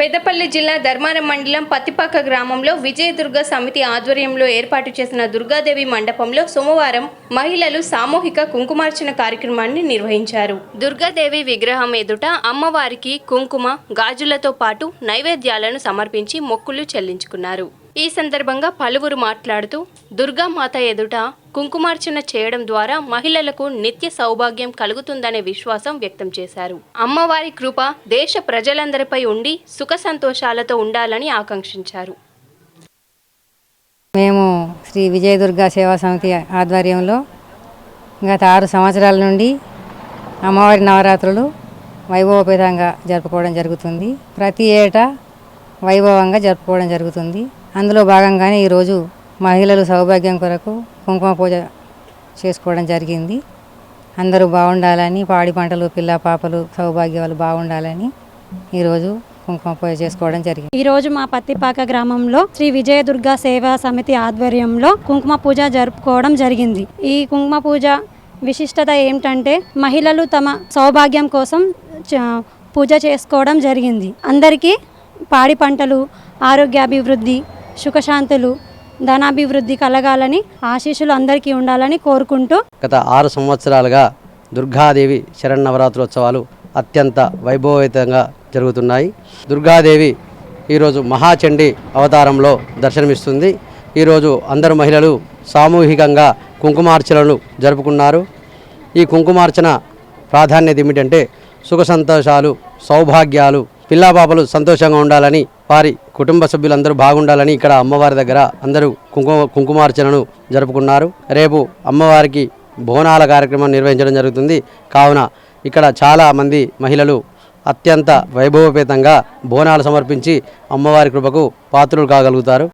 పెద్దపల్లి జిల్లా ధర్మారం మండలం పత్తిపాక గ్రామంలో విజయదుర్గ సమితి ఆధ్వర్యంలో ఏర్పాటు చేసిన దుర్గాదేవి మండపంలో సోమవారం మహిళలు సామూహిక కుంకుమార్చన కార్యక్రమాన్ని నిర్వహించారు. దుర్గాదేవి విగ్రహం ఎదుట అమ్మవారికి కుంకుమ గాజులతో పాటు నైవేద్యాలను సమర్పించి మొక్కులు చెల్లించుకున్నారు. ఈ సందర్భంగా పలువురు మాట్లాడుతూ దుర్గామాత ఎదుట కుంకుమార్చన చేయడం ద్వారా మహిళలకు నిత్య సౌభాగ్యం కలుగుతుందనే విశ్వాసం వ్యక్తం చేశారు. అమ్మవారి కృప దేశ ప్రజలందరిపై ఉండి సుఖ సంతోషాలతో ఉండాలని ఆకాంక్షించారు. మేము శ్రీ విజయదుర్గా సేవా సమితి ఆధ్వర్యంలో గత ఆరు సంవత్సరాల నుండి అమ్మవారి నవరాత్రులు వైభవపేతంగా జరుపుకోవడం జరుగుతుంది. ప్రతి ఏటా వైభవంగా జరుపుకోవడం జరుగుతుంది. అందులో భాగంగానే ఈరోజు మహిళలు సౌభాగ్యం కొరకు కుంకుమ పూజ చేసుకోవడం జరిగింది. అందరూ బాగుండాలని పాడి పంటలు పిల్ల పాపలు సౌభాగ్యాలు బాగుండాలని ఈరోజు కుంకుమ పూజ చేసుకోవడం జరిగింది. ఈ రోజు మా పత్తిపాక గ్రామంలో శ్రీ విజయదుర్గ సేవా సమితి ఆధ్వర్యంలో కుంకుమ పూజ జరుపుకోవడం జరిగింది. ఈ కుంకుమ పూజ విశిష్టత ఏమిటంటే మహిళలు తమ సౌభాగ్యం కోసం పూజ చేసుకోవడం జరిగింది. అందరికీ పాడి పంటలు ఆరోగ్యాభివృద్ధి సుఖశాంతులు ధనాభివృద్ధి కలగాలని ఆశీస్సులు అందరికీ ఉండాలని కోరుకుంటూ గత ఆరు సంవత్సరాలుగా దుర్గాదేవి శరన్నవరాత్రోత్సవాలు అత్యంత వైభవయుతంగా జరుగుతున్నాయి. దుర్గాదేవి ఈరోజు మహాచండి అవతారంలో దర్శనమిస్తుంది. ఈరోజు అందరు మహిళలు సామూహికంగా కుంకుమార్చనలు జరుపుకున్నారు. ఈ కుంకుమార్చన ప్రాధాన్యత ఏమిటంటే సుఖ సంతోషాలు సౌభాగ్యాలు పిల్లాపాపలు సంతోషంగా ఉండాలని వారి కుటుంబ సభ్యులందరూ బాగుండాలని ఇక్కడ అమ్మవారి దగ్గర అందరూ కుంకుమ కుంకుమార్చనను జరుపుకున్నారు. రేపు అమ్మవారికి బోనాల కార్యక్రమం నిర్వహించడం జరుగుతుంది. కావున ఇక్కడ చాలా మంది మహిళలు అత్యంత వైభవపేతంగా బోనాలు సమర్పించి అమ్మవారి కృపకు పాత్రులు కాగలుగుతారు.